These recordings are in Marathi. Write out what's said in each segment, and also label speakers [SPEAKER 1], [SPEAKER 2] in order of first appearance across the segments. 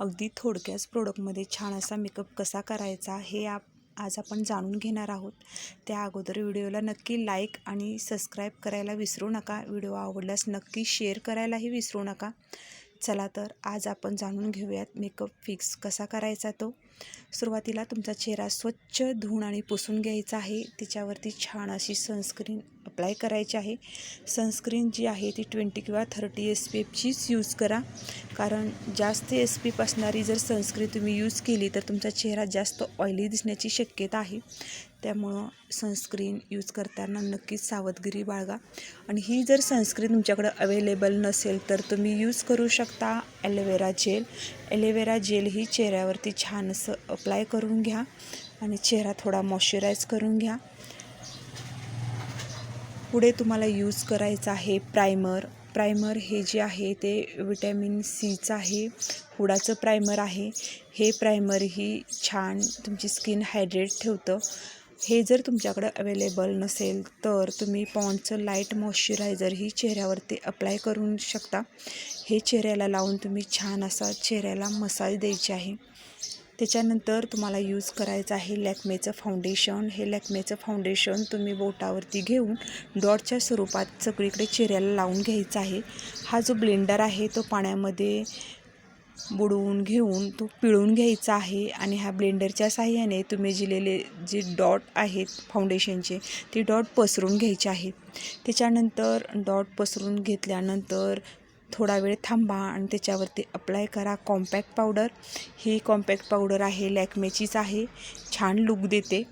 [SPEAKER 1] अगदी थोडक्याच प्रोडक्टमध्ये छान असा मेकअप कसा करायचा हे आप आज आपण जाणून घेणार आहोत. त्या अगोदर व्हिडिओला नक्की लाईक आणि सबस्क्राईब करायला विसरू नका. व्हिडिओ आवडल्यास नक्की शेअर करायलाही विसरू नका. चला तर आज आपण जाणून घेऊयात मेकअप फिक्स कसा करायचा तो. सुरुवातीला तुमचा चेहरा स्वच्छ धुवून आणि पुसून घ्यायचा आहे. तिच्यावरती छान अशी सनस्क्रीन अप्लाय करायची आहे. सनस्क्रीन जी आहे ती ट्वेंटी किंवा थर्टी एस पी एफचीच यूज करा. कारण जास्त एस पी एफ असणारी जर सनस्क्रीन तुम्ही यूज केली तर तुमचा चेहरा जास्त ऑइली दिसण्याची शक्यता आहे. त्यामुळं सनस्क्रीन यूज करताना नक्कीच सावधगिरी बाळगा. आणि ही जर सनस्क्रीन तुमच्याकडं अवेलेबल नसेल तर तुम्ही यूज करू शकता. Aloe vera gel. Aloe vera gel ही चेहऱ्यावरती छान असं अप्लाय करून घ्या आणि चेहरा थोडा मॉइश्चराईज करून घ्या. पुढे तुम्हाला यूज करायचं आहे प्रायमर प्रायमर हे जे आहे ते विटॅमिन सीचं आहे. हुडाचं प्रायमर आहे. हे प्रायमर ही छान तुमची स्किन हायड्रेट ठेवतं. हे जर तुमच्याकडं अवेलेबल नसेल तर तुम्ही पॉन्डचं लाइट मॉइश्चरायझर ही चेहऱ्यावरती अप्लाय करू शकता. हे चेहऱ्याला लावून तुम्ही छान असा चेहऱ्याला मसाज द्यायची आहे. त्याच्यानंतर तुम्हाला यूज करायचं आहे लॅक्मेचं फाउंडेशन हे लॅक्मेचं फाउंडेशन तुम्ही बोटावरती घेऊन डॉटच्या स्वरूपात सगळीकडे चेहऱ्याला लावून घ्यायचा आहे. हा जो ब्लेंडर आहे तो पाण्यामध्ये बुडवून घेऊन तो पिळून घ्यायचा आहे आणि ह्या ब्लेंडरच्या साहाय्याने तुम्ही जिलेले जे डॉट आहेत फाउंडेशनचे ते डॉट पसरून घ्यायचे आहेत. त्याच्यानंतर डॉट पसरून घेतल्यानंतर थोडा वेळ थांबा आणि त्याच्यावरती अप्लाय करा कॉम्पॅक्ट पावडर ही कॉम्पॅक्ट पावडर आहे लॅक्मेचीच आहे. छान लुक देते.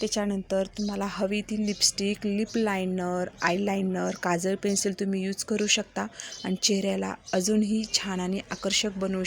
[SPEAKER 1] त्याच्यानंतर तुम्हाला हवी ती लिपस्टिक लिप लायनर आयलायनर काजळ पेन्सिल तुम्ही यूज करू शकता. आणि चेहऱ्याला अजूनही छान आणि आकर्षक बनवू शकता.